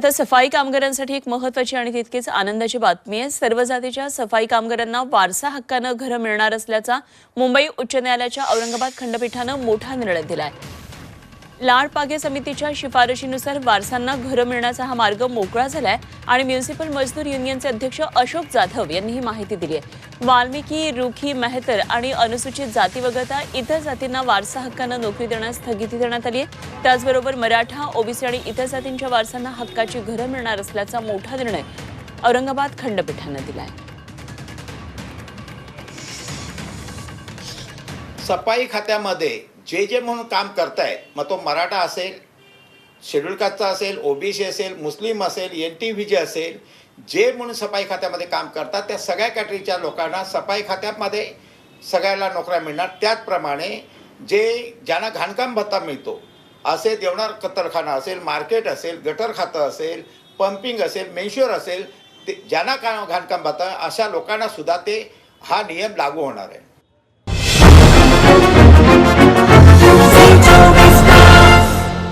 आता सफाई कामगारांसाठी एक महत्वाची आणि तितकीच आनंदाची बातमी आहे. सर्व जातीच्या सफाई कामगारांना वारसा हक्कानं घरं मिळणार असल्याचा मुंबई उच्च न्यायालयाच्या औरंगाबाद खंडपीठानं मोठा निर्णय दिला आहे लाडपागे समितीच्या शिफारशीनुसार वारसांना घरं मिळण्याचा हा मार्ग मोकळा झालाय आणि म्युन्सिपल मजदूर युनियनचे अध्यक्ष अशोक जाधव यांनी ही माहिती दिली आहे. वाल्मिकी रुखी मेहतर आणि अनुसूचित जाती वगळता इतर जातींना वारसा हक्कानं नोकरी देण्यास स्थगिती देण्यात आली आहे. त्याचबरोबर मराठा ओबीसी आणि इतर जातींच्या वारसांना हक्काची घरं मिळणार असल्याचा मोठा निर्णय औरंगाबाद खंडपीठानं दिला आहे सफाई खात्यामध्ये जे जे म्हणून काम करतायत मग तो मराठा असेल शेड्यूल कास्टचा असेल ओबीसी असेल मुस्लिम असेल एन टी व्ही जे असेल जे म्हणून सफाई खात्यामध्ये काम करतात त्या सगळ्या कॅटेगरीच्या लोकांना सफाई खात्यामध्ये सगळ्याला नोकऱ्या मिळणार. त्याचप्रमाणे जे ज्यांना घाणकाम भत्ता मिळतो असे देवणार कत्तरखाना असेल मार्केट असेल गटर खातं असेल पंपिंग असेल मेन्श्युअर असेल ते ज्यांना का घाणकाम भत्ता अशा लोकांना सुद्धा ते हा नियम लागू होणार आहे.